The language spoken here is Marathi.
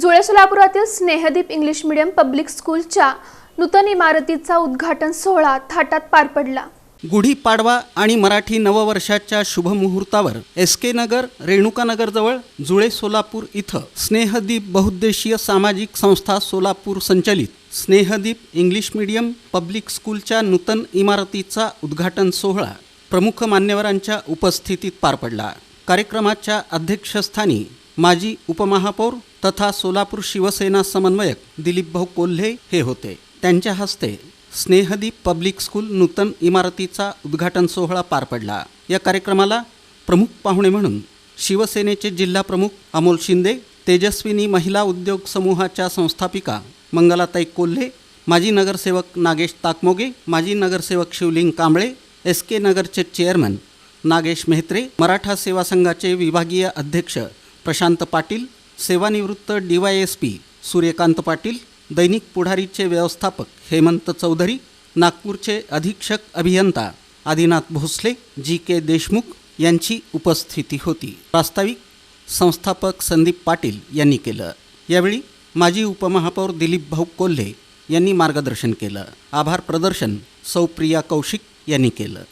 जुळे सोलापुरातील स्नेहदीप इंग्लिश मीडियम पब्लिक स्कूलच्या नूतन इमारतीचा उद्घाटन सोहळा थाटात पार पडला. गुढीपाडवा आणि मराठी नववर्षाच्या शुभमुहूर्तावर एस के नगर रेणुकानगरजवळ जुळे सोलापूर इथं स्नेहदीप बहुद्देशीय सामाजिक संस्था सोलापूर संचलित स्नेहदीप इंग्लिश मीडियम पब्लिक स्कूलच्या नूतन इमारतीचा उद्घाटन सोहळा प्रमुख मान्यवरांच्या उपस्थितीत पार पडला. कार्यक्रमाच्या अध्यक्षस्थानी माजी उपमहापौर तथा सोलापूर शिवसेना समन्वयक दिलीपभाऊ कोल्हे हे होते. त्यांच्या हस्ते स्नेहदीप पब्लिक स्कूल नूतन इमारतीचा उद्घाटन सोहळा पार पडला. या कार्यक्रमाला प्रमुख पाहुणे म्हणून शिवसेनेचे जिल्हा प्रमुख अमोल शिंदे तेजस्विनी महिला उद्योग समूहाच्या संस्थापिका मंगलाताई कोल्हे माजी नगरसेवक नागेश ताकमोगे माजी नगरसेवक शिवलिंग कांबळे एस के नगरचे चेअरमन नागेश मेहत्रे मराठा सेवा संघाचे विभागीय अध्यक्ष प्रशांत पाटील सेवानिवृत्त D Y S P Suryakant Patil दैनिक पुढारीचे व्यवस्थापक हेमंत चौधरी नागपूरचे अधीक्षक अभियंता आदिनाथ भोसले जी के देशमुख यांची उपस्थिती होती. प्रास्ताविक संस्थापक संदीप पाटील यांनी केलं. यावेळी माजी उपमहापौर दिलीप भाऊ कोल्हे यांनी मार्गदर्शन केलं. आभार प्रदर्शन सौप्रिया कौशिक यांनी केलं.